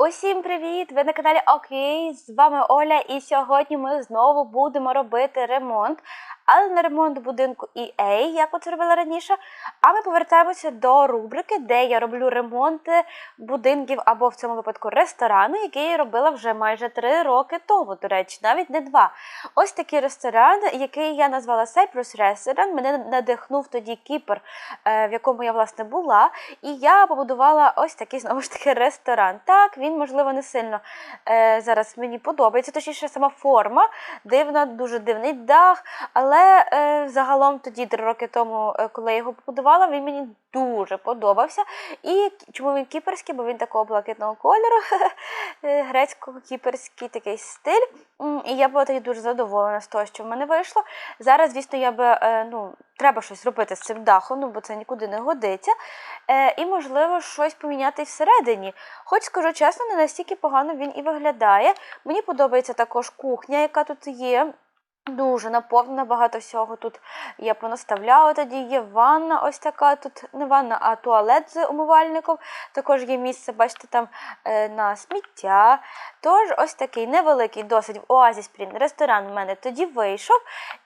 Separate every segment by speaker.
Speaker 1: Усім привіт! Ви на каналі Окей, з вами Оля, і сьогодні ми знову будемо робити ремонт, але не ремонт будинку EA, як от робила раніше. А ми повертаємося до рубрики, де я роблю ремонти будинків або в цьому випадку ресторану, який я робила вже майже три роки тому, до речі, навіть не два. Ось такий ресторан, який я назвала Cyprus Restaurant. Мене надихнув тоді Кіпр, е, в якому я власне була. І я побудувала ось такий знову ж таки ресторан. Так, він, можливо, не сильно е, зараз мені подобається, точніше, сама форма дивна, дуже дивний дах. Але е, загалом тоді, три роки тому, е, коли я його побудувала, він мені дуже подобався. І чому він кіперський? Бо він такого блакитного кольору, е, грецько-кіперський такий стиль. І я була тоді дуже задоволена з того, що в мене вийшло. Зараз, звісно, я би е, ну, треба щось робити з цим дахом, ну бо це нікуди не годиться. Е, І, можливо, щось поміняти всередині. Хоч скажу чесно, не настільки погано він і виглядає. Мені подобається також кухня, яка тут є. Дуже наповнена багато всього. Тут я понаставляла тоді, є ванна, ось така, тут не ванна, а туалет з умивальником. Також є місце, бачите, там е, на сміття. Тож ось такий невеликий, досить в Оазі Спрін ресторан в мене тоді вийшов.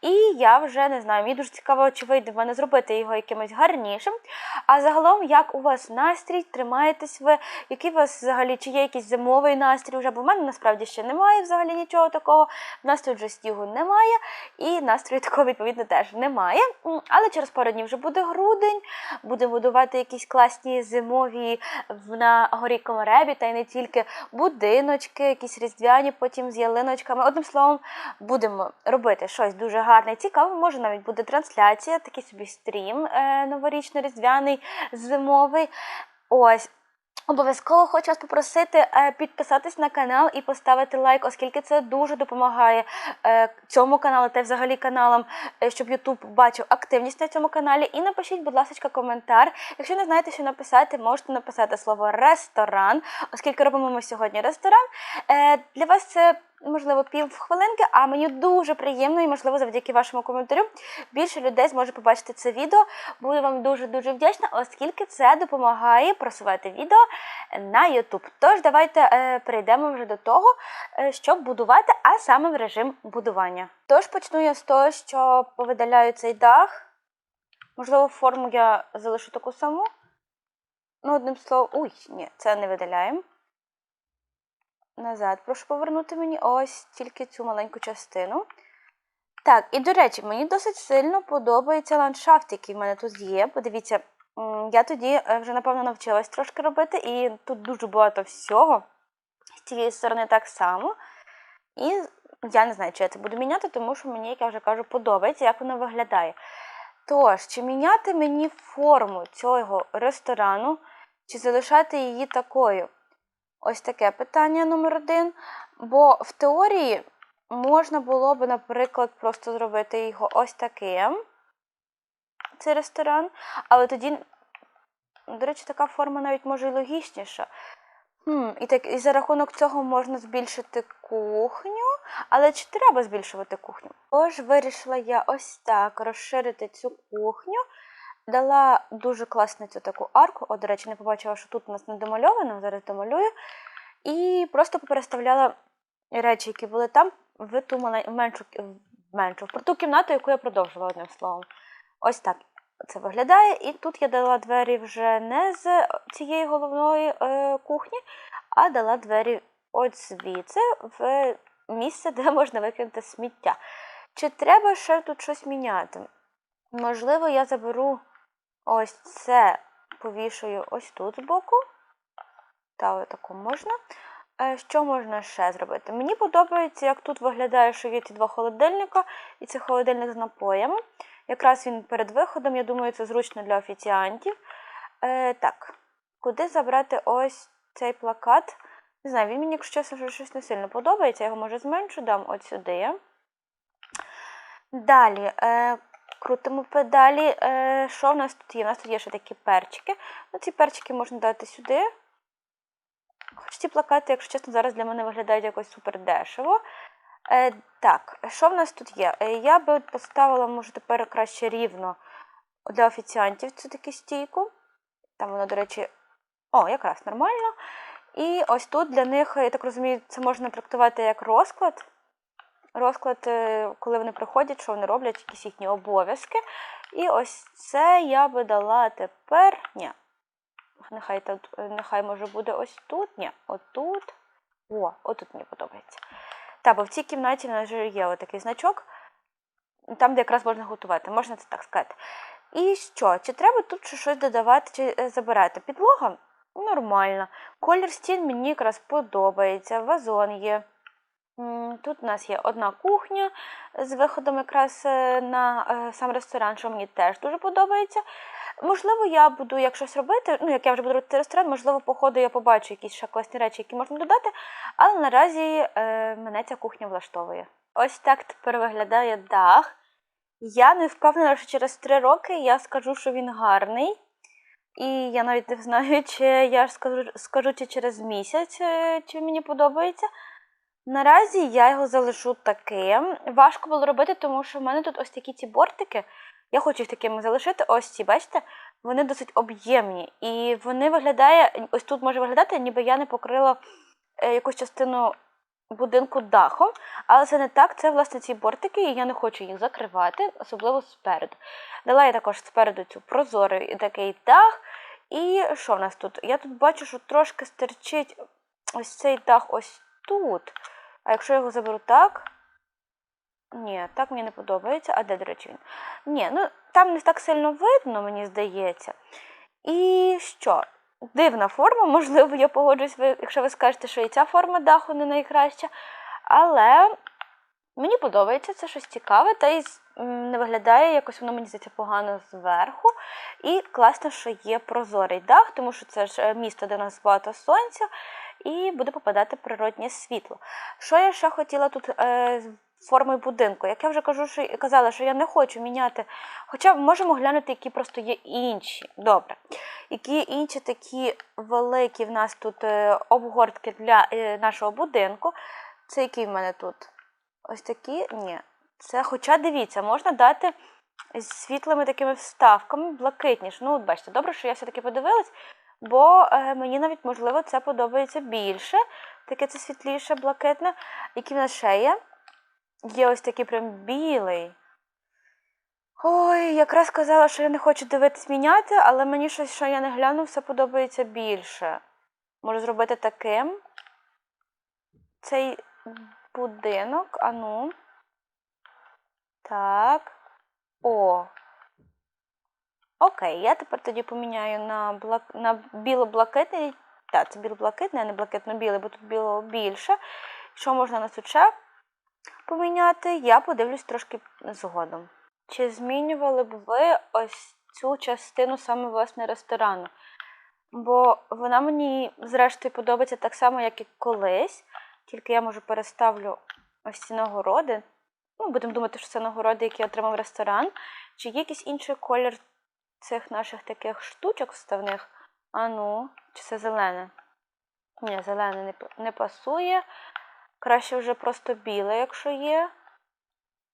Speaker 1: І я вже не знаю, мені дуже цікаво, чи вийде в мене зробити його якимось гарнішим. А загалом, як у вас настрій, тримаєтесь ви, який у вас взагалі, чи є якийсь зимовий настрій вже, бо в мене насправді ще немає взагалі нічого такого. В нас тут вже снігу немає, і настрою такого, відповідно, теж немає. Але через пару днів вже буде грудень, будемо будувати якісь класні зимові на горі Комаребі, та й не тільки будиночки, якісь різдвяні, потім з ялиночками. Одним словом, будемо робити щось дуже гарне, цікаве. Може навіть буде трансляція, такий собі стрім е, новорічний, різдвяний, зимовий. Ось. Обов'язково хочу вас попросити е, підписатись на канал і поставити лайк, оскільки це дуже допомагає е, цьому каналу та взагалі каналам, е, щоб YouTube бачив активність на цьому каналі. І напишіть, будь ласка, коментар. Якщо не знаєте, що написати, можете написати слово ресторан, оскільки робимо ми сьогодні ресторан. Для вас це можливо пів хвилинки, а мені дуже приємно і, можливо, завдяки вашому коментарю більше людей зможе побачити це відео. Буду вам дуже-дуже вдячна, оскільки це допомагає просувати відео на YouTube. Тож давайте е, перейдемо вже до того, е, щоб будувати, а саме в режим будування. Тож почну я з того, що повидаляю цей дах. Можливо, форму я залишу таку саму. Ну, одним словом, уй, ні, це не видаляємо. Назад, прошу повернути мені ось тільки цю маленьку частину. Так, і до речі, мені досить сильно подобається ландшафт, який в мене тут є. Подивіться, я тоді е, вже, напевно, навчилась трошки робити, і тут дуже багато всього. З цієї сторони так само. І я не знаю, чи я це буду міняти, тому що мені, як я вже кажу, подобається, як воно виглядає. Тож, чи міняти мені форму цього ресторану, чи залишати її такою? Ось таке питання номер один. Бо в теорії можна було б, наприклад, просто зробити його ось таким. Цей ресторан. Але тоді, до речі, така форма навіть може і логічніша. Хм, і, так, і за рахунок цього можна збільшити кухню. Але чи треба збільшувати кухню? Тож вирішила я ось так розширити цю кухню. Дала дуже класну цю таку арку. О, до речі, не побачила, що тут у нас не домальовано, зараз домалюю. І просто переставляла речі, які були там, в ту меншу, меншу, в ту кімнату, яку я продовжила одним словом. Ось так це виглядає. І тут я дала двері вже не з цієї головної е, кухні, а дала двері от звідси в місце, де можна викинути сміття. Чи треба ще тут щось міняти? Можливо, я заберу ось це, повішую ось тут збоку. Та отаку можна. Е, Що можна ще зробити? Мені подобається, як тут виглядає, що є ці два холодильника, і це холодильник з напоями. Якраз він перед виходом, я думаю, це зручно для офіціантів. Е, так, куди забрати ось цей плакат? Не знаю, він мені, якщо чесно, щось не сильно подобається, я його може зменшу, дам от сюди. Далі. Е, Крутимо педалі. Е, що в нас тут є? У нас тут є ще такі перчики. Ну, ці перчики можна дати сюди. Хоч ці плакати, якщо чесно, зараз для мене виглядають якось супер дешево. Е, так, що в нас тут є? Е, я би поставила, може, тепер краще рівно для офіціантів цю таку стійку. Там воно, до речі, о, якраз нормально. І ось тут для них, я так розумію, це можна трактувати як розклад. Розклад, е, коли вони приходять, що вони роблять, якісь їхні обов'язки. І ось це я би дала тепер. Ні. Нехай е, нехай може буде ось тут. Ні, отут. О, отут мені подобається. Так, бо в цій кімнаті в нас вже є отакий значок, там, де якраз можна готувати, можна це так сказати. І що? Чи треба тут щось додавати чи е, забирати? Підлога нормальна. Колір стін мені якраз подобається, вазон є. Тут у нас є одна кухня з виходом якраз е, на е, сам ресторан, що мені теж дуже подобається. Можливо, я буду, як щось робити, ну як я вже буду робити ресторан, можливо, по ходу я побачу якісь ще класні речі, які можна додати, але наразі е, мене ця кухня влаштовує. Ось так тепер виглядає дах. Я не впевнена, що через три роки я скажу, що він гарний. І я навіть не знаю, чи я скажу, скажу чи через місяць, е, чи мені подобається. Наразі я його залишу таким. Важко було робити, тому що в мене тут ось такі ці бортики. Я хочу їх такими залишити. Ось ці, бачите, вони досить об'ємні. І вони виглядає, ось тут може виглядати, ніби я не покрила е, якусь частину будинку дахом. Але це не так, це власне ці бортики, і я не хочу їх закривати, особливо спереду. Дала я також спереду цю прозорий такий дах. І що в нас тут? Я тут бачу, що трошки стерчить ось цей дах ось тут. А якщо я його заберу так. Ні, так мені не подобається. А де, до речі, він? Ні, ну там не так сильно видно, мені здається. І що? Дивна форма, можливо, я погоджуюсь, якщо ви скажете, що і ця форма даху не найкраща. Але мені подобається, це щось цікаве, та й не виглядає якось воно мені здається погано зверху. І класно, що є прозорий дах, тому що це ж е, місто, де у нас багато сонця, і буде попадати природнє світло. Що я ще хотіла тут е, з формою будинку? Як я вже кажу, що казала, що я не хочу міняти. Хоча можемо глянути, які просто є інші. Добре. Які інші такі великі в нас тут е, обгортки для е, нашого будинку. Це який в мене тут? Ось такі? Ні. Це, хоча дивіться, можна дати з світлими такими вставками, блакитніше. Ну, от бачите, добре, що я все-таки подивилась, бо е, мені навіть, можливо, це подобається більше. Таке це світліше, блакитне. Які в нас ще є? Є ось такий прям білий. Ой, якраз казала, що я не хочу дивитись міняти, але мені щось, що я не гляну, все подобається більше. Можу зробити таким. Цей будинок, ану. Так. О. Окей, я тепер тоді поміняю на, блак... на біло-блакитний. Так, це біло-блакитний, а не блакитно-білий, бо тут білого більше. Що можна на ще поміняти? Я подивлюсь трошки згодом. Чи змінювали б ви ось цю частину саме власне ресторану? Бо вона мені, зрештою, подобається так само, як і колись. Тільки я може переставлю ось ці нагороди. Ну, будемо думати, що це нагороди, які отримав ресторан. Чи є якийсь інший колір цих наших таких штучок вставних? А ну, чи це зелене? Ні, зелене не, не пасує. Краще вже просто біле, якщо є.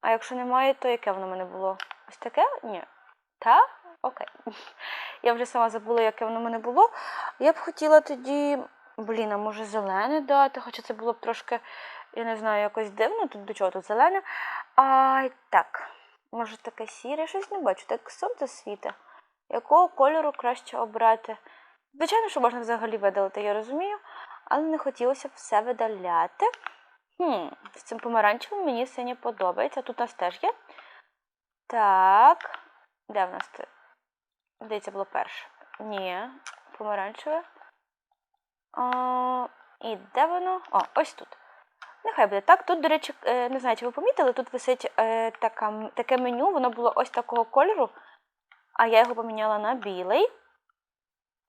Speaker 1: А якщо немає, то яке воно в мене було? Ось таке? Ні. Та? Окей. Я вже сама забула, яке воно в мене було. Я б хотіла тоді. Блін, а може зелене дати, хоча це було б трошки, я не знаю, якось дивно, тут до чого тут зелене. А так, може таке сіре, щось не бачу, так сонце світе. Якого кольору краще обрати? Звичайно, що можна взагалі видалити, я розумію, але не хотілося б все видаляти. Хм, з цим помаранчевим мені синє подобається. Тут у нас теж є. Так. Де в нас це? Здається, було перше. Ні, помаранчеве. А, і де воно? О, ось тут. Нехай буде так. Тут, до речі, е, не знаю, чи ви помітили, тут висить е, така, таке меню, воно було ось такого кольору, а я його поміняла на білий.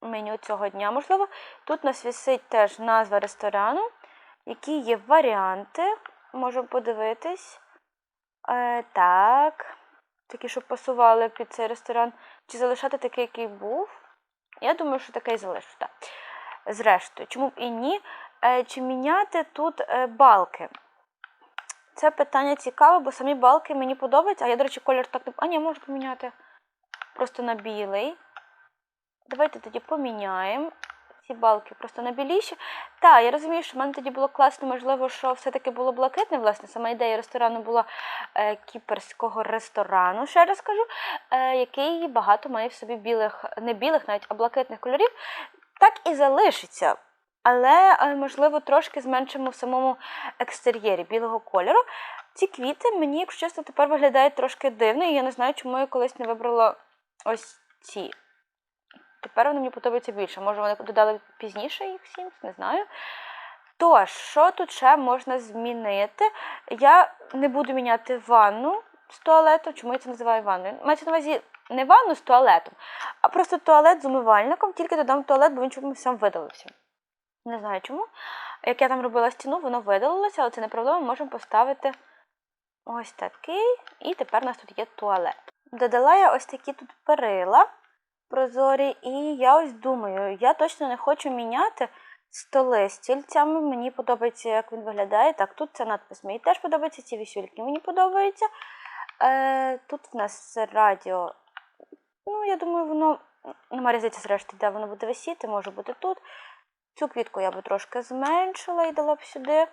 Speaker 1: Меню цього дня, можливо. Тут у нас висить теж назва ресторану, які є варіанти. Можемо подивитись. Е, так. Такі, щоб пасували під цей ресторан. Чи залишати такий, який був? Я думаю, що такий залишу, так. Зрештою, чому б і ні? Е, чи міняти тут е, балки? Це питання цікаве, бо самі балки мені подобаються, а я, до речі, колір так не. А ні, можу поміняти просто на білий. Давайте тоді поміняємо ці балки просто на біліші. Так, я розумію, що в мене тоді було класно, можливо, що все-таки було блакитне. Власне, сама ідея ресторану була е, кіперського ресторану, ще раз кажу, е, який багато має в собі білих, не білих, навіть а блакитних кольорів. Так і залишиться. Але, е, можливо, трошки зменшимо в самому екстер'єрі білого кольору. Ці квіти мені, якщо чесно, тепер виглядають трошки дивно, і я не знаю, чому я колись не вибрала ось ці. Тепер вони мені подобаються більше. Може, вони додали пізніше їх Sims, не знаю. Тож, що тут ще можна змінити? Я не буду міняти ванну з туалетом. Чому я це називаю ванною? Мається на увазі не ванну з туалетом, а просто туалет з умивальником, тільки додам туалет, бо він чомусь сам видалився. Не знаю чому. Як я там робила стіну, воно видалилося, але це не проблема, можемо поставити ось такий. І тепер у нас тут є туалет. Додала я ось такі тут перила прозорі, і я ось думаю, я точно не хочу міняти столи стільцями. Мені подобається, як він виглядає. Так, тут ця надпис мені теж подобається, ці вісюльки мені подобаються. Е, Тут в нас радіо. Ну, я думаю, воно нема різниці, зрештою, де воно буде висіти, може бути тут. Цю квітку я би трошки зменшила і дала б сюди.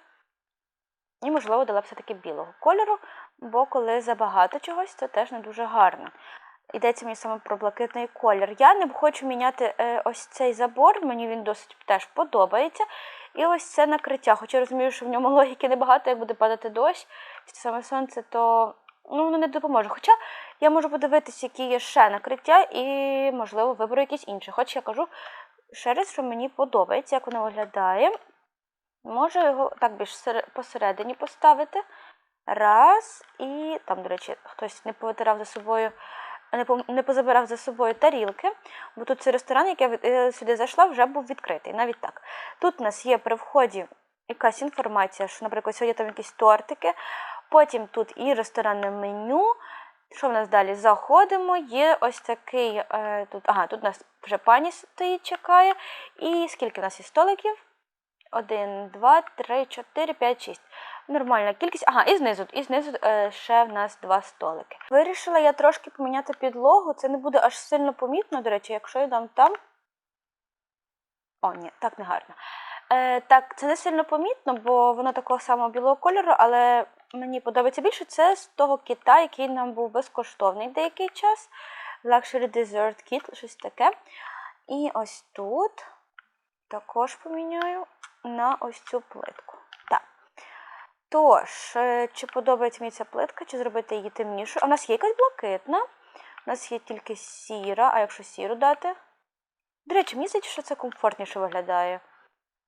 Speaker 1: І, можливо, дала все-таки білого кольору, бо коли забагато чогось, це теж не дуже гарно. Йдеться мені саме про блакитний колір. Я не хочу міняти е, ось цей забор, мені він досить теж подобається. І ось це накриття. Хоча розумію, що в ньому логіки небагато, як буде падати дощ, чи саме сонце, то ну, воно не допоможе. Хоча я можу подивитися, які є ще накриття, і, можливо, виберу якісь інші. Хоч я кажу ще раз, що мені подобається, як воно виглядає. Можу його так більш посередині поставити. Раз. І там, до речі, хтось не повитирав за собою, не, позабирав за собою тарілки, бо тут цей ресторан, який я сюди зайшла, вже був відкритий. Навіть так. Тут у нас є при вході якась інформація, що, наприклад, сьогодні там якісь тортики. Потім тут і ресторанне меню. Що в нас далі? Заходимо, є ось такий. Е, тут, Ага, тут у нас вже пані стоїть, чекає. І скільки в нас є столиків? Один, два, три, чотири, п'ять, шість. Нормальна кількість. Ага, і знизу і знизу е, ще в нас два столики. Вирішила я трошки поміняти підлогу. Це не буде аж сильно помітно, до речі, якщо я дам там. О, ні, так не гарно. Е, Так, це не сильно помітно, бо воно такого самого білого кольору, але мені подобається більше це з того кита, який нам був безкоштовний деякий час. Luxury Dessert Kit, щось таке. І ось тут також поміняю на ось цю плитку. Так. Тож, е, чи подобається мені ця плитка, чи зробити її темнішою? У нас є якась блакитна. У нас є тільки сіра, а якщо сіру дати. До речі, мені здається, що це комфортніше виглядає.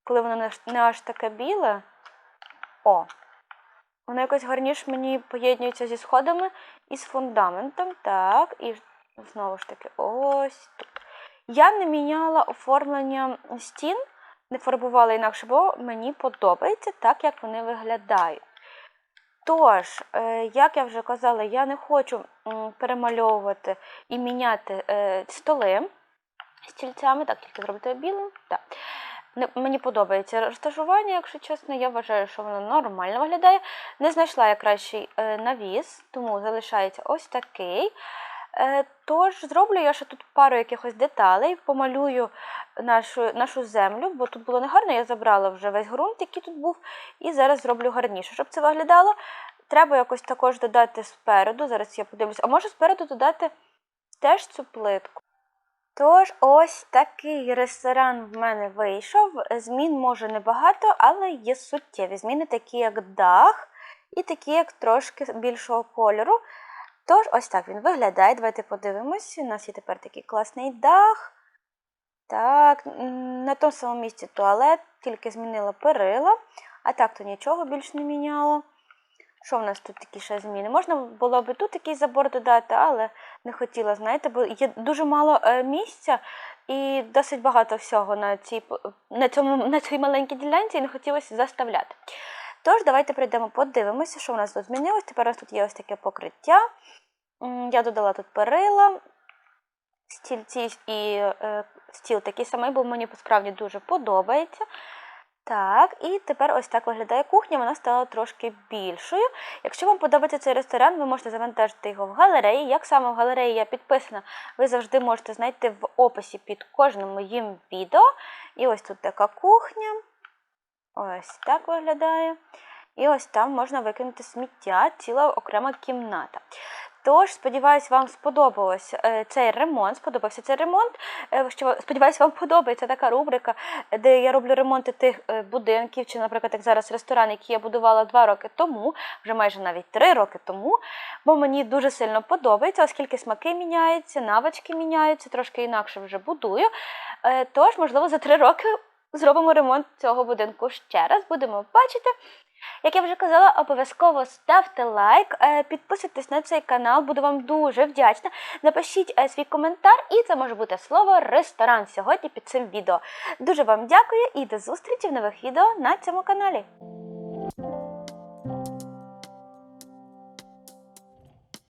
Speaker 1: Коли воно не аж таке біле. О! Воно якось гарніше мені поєднується зі сходами і з фундаментом. Так, і знову ж таки, ось тут. Я не міняла оформлення стін, не фарбувала інакше, бо мені подобається так, як вони виглядають. Тож, е, як я вже казала, я не хочу перемальовувати і міняти е, столи стільцями, так, тільки зробити білим. Так. Мені подобається розташування, якщо чесно, я вважаю, що воно нормально виглядає. Не знайшла я кращий е, навіс, тому залишається ось такий. Е, тож, зроблю я ще тут пару якихось деталей, помалюю нашу нашу землю, бо тут було негарно, я забрала вже весь ґрунт, який тут був, і зараз зроблю гарніше, щоб це виглядало. Треба якось також додати спереду. Зараз я подивлюся, а можу спереду додати теж цю плитку. Тож, ось такий ресторан в мене вийшов. Змін може небагато, але є суттєві зміни, такі як дах, і такі, як трошки більшого кольору. Тож, ось так він виглядає. Давайте подивимось. У нас є тепер такий класний дах. Так, на тому самому місці туалет, тільки змінила перила, а так то нічого більш не міняло. Що в нас тут такі ще зміни? Можна було б тут такий забор додати, але не хотіла, знаєте, бо є дуже мало е, місця і досить багато всього на цій на, цьому, на цій маленькій ділянці і не хотілося заставляти. Тож, давайте прийдемо, подивимося, що в нас тут змінилось. Тепер у нас тут є ось таке покриття. Я додала тут перила, стільці і е, стіл такий самий, бо мені справді дуже подобається. Так, і тепер ось так виглядає кухня, вона стала трошки більшою. Якщо вам подобається цей ресторан, ви можете завантажити його в галереї. Як саме в галереї я підписана, ви завжди можете знайти в описі під кожним моїм відео. І ось тут така кухня. Ось так виглядає. І ось там можна викинути сміття, ціла окрема кімната. Тож, сподіваюсь, вам сподобалось е, цей ремонт. Сподобався цей ремонт. Е, сподіваюсь, вам подобається така рубрика, де я роблю ремонти тих е, будинків, чи, наприклад, як зараз ресторан, який я будувала два роки тому, вже майже навіть три роки тому. Бо мені дуже сильно подобається, оскільки смаки міняються, навички міняються, трошки інакше вже будую. Тож, можливо, за три роки зробимо ремонт цього будинку ще раз. Будемо бачити. Як я вже казала, обов'язково ставте лайк, е, підписуйтесь на цей канал, буду вам дуже вдячна. Напишіть е, свій коментар, і це може бути слово ресторан сьогодні під цим відео. Дуже вам дякую і до зустрічі в нових відео на цьому каналі.